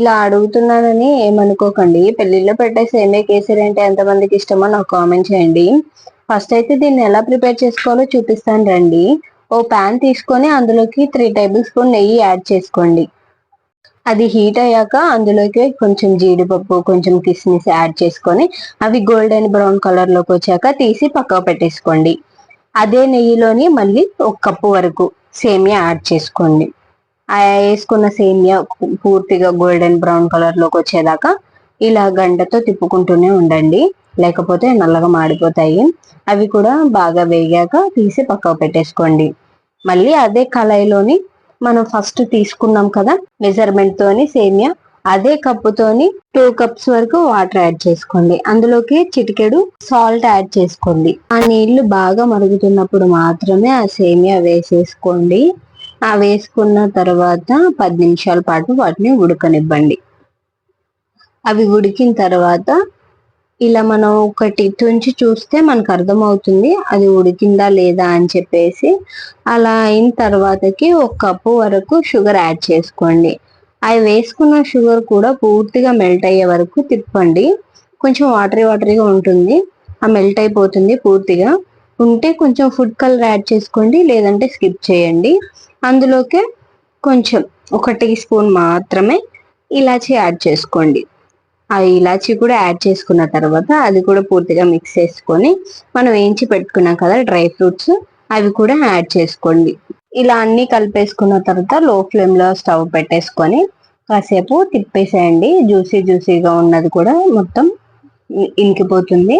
ఇలా అడుగుతున్నానని ఏమనుకోకండి. పెళ్ళిలో పెట్టే సేమే కేసరి అంటే ఎంతమందికి ఇష్టమో నాకు కామెంట్ చేయండి. ఫస్ట్ అయితే దీన్ని ఎలా ప్రిపేర్ చేసుకోవాలో చూపిస్తాను రండి. ఓ ప్యాన్ తీసుకొని అందులోకి త్రీ టేబుల్ స్పూన్ నెయ్యి యాడ్ చేసుకోండి. అది హీట్ అయ్యాక అందులోకి కొంచెం జీడిపప్పు కొంచెం కిస్మిస్ యాడ్ చేసుకొని అవి గోల్డెన్ బ్రౌన్ కలర్లోకి వచ్చాక తీసి పక్కకు పెట్టేసుకోండి. అదే నెయ్యిలోని మళ్ళీ ఒక కప్పు వరకు సేమియా యాడ్ చేసుకోండి. వేసుకున్న సేమియా పూర్తిగా గోల్డెన్ బ్రౌన్ కలర్లోకి వచ్చేదాకా ఇలా గంటతో తిప్పుకుంటూనే ఉండండి. లేకపోతే నల్లగా మాడిపోతాయి. అవి కూడా బాగా వేగాక తీసి పక్కకు పెట్టేసుకోండి. మళ్ళీ అదే కళాయిలోని మనం ఫస్ట్ తీసుకున్నాం కదా మెజర్మెంట్ తోని సేమియా అదే కప్పుతోని టూ కప్స్ వరకు వాటర్ యాడ్ చేసుకోండి. అందులోకి చిటికెడు సాల్ట్ యాడ్ చేసుకోండి. ఆ నీళ్ళు బాగా మరుగుతున్నప్పుడు మాత్రమే ఆ సేమియా వేసేసుకోండి. ఆ వేసుకున్న తర్వాత పది నిమిషాల పాటు వాటిని ఉడకనివ్వండి. అవి ఉడికిన తర్వాత ఇలా మనం ఒకటి తుంచి చూస్తే మనకు అర్థమవుతుంది అది ఉడికిందా లేదా అని చెప్పేసి. అలా అయిన తర్వాతకి ఒక కప్పు వరకు షుగర్ యాడ్ చేసుకోండి. అవి వేసుకున్న షుగర్ కూడా పూర్తిగా మెల్ట్ అయ్యే వరకు తిప్పండి. కొంచెం వాటరీ వాటరీగా ఉంటుంది. ఆ మెల్ట్ అయిపోతుంది పూర్తిగా. ఉంటే కొంచెం ఫుడ్ కలర్ యాడ్ చేసుకోండి లేదంటే స్కిప్ చేయండి. అందులోకే కొంచెం ఒక టీ స్పూన్ మాత్రమే ఇలాచి యాడ్ చేసుకోండి. ఆ ఇలాచి కూడా యాడ్ చేసుకున్న తర్వాత అది కూడా పూర్తిగా మిక్స్ చేసుకొని మనం వేయించి పెట్టుకున్నాం కదా డ్రై ఫ్రూట్స్ అవి కూడా యాడ్ చేసుకోండి. ఇలా అన్ని కలిపేసుకున్న తర్వాత లో ఫ్లేమ్లో స్టవ్ పెట్టేసుకొని కాసేపు తిప్పేసేయండి. జ్యూసీ జ్యూసీగా ఉన్నది కూడా మొత్తం ఇంకిపోతుంది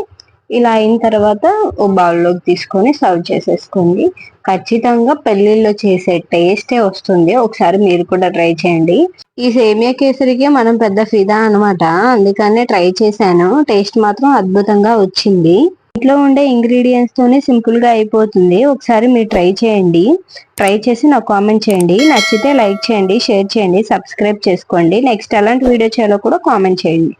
ఇలా అయిన తర్వాత ఓ బౌల్లోకి తీసుకొని సర్వ్ చేసేసుకోండి. ఖచ్చితంగా పెళ్ళిళ్ళలో చేసే టేస్టే వస్తుంది. ఒకసారి మీరు కూడా ట్రై చేయండి. ఈ సేమియా కేసరికి మనం పెద్ద ఫిదా అనమాట అందుకనే ట్రై చేశాను. టేస్ట్ మాత్రం అద్భుతంగా వచ్చింది. ఇంట్లో ఉండే ఇంగ్రీడియంట్స్ తోనే సింపుల్గా అయిపోతుంది. ఒకసారి మీరు ట్రై చేయండి. ట్రై చేసి నాకు కామెంట్ చేయండి. నచ్చితే లైక్ చేయండి షేర్ చేయండి సబ్స్క్రైబ్ చేసుకోండి. నెక్స్ట్ అలాంటి వీడియో చేయాలో కూడా కామెంట్ చేయండి.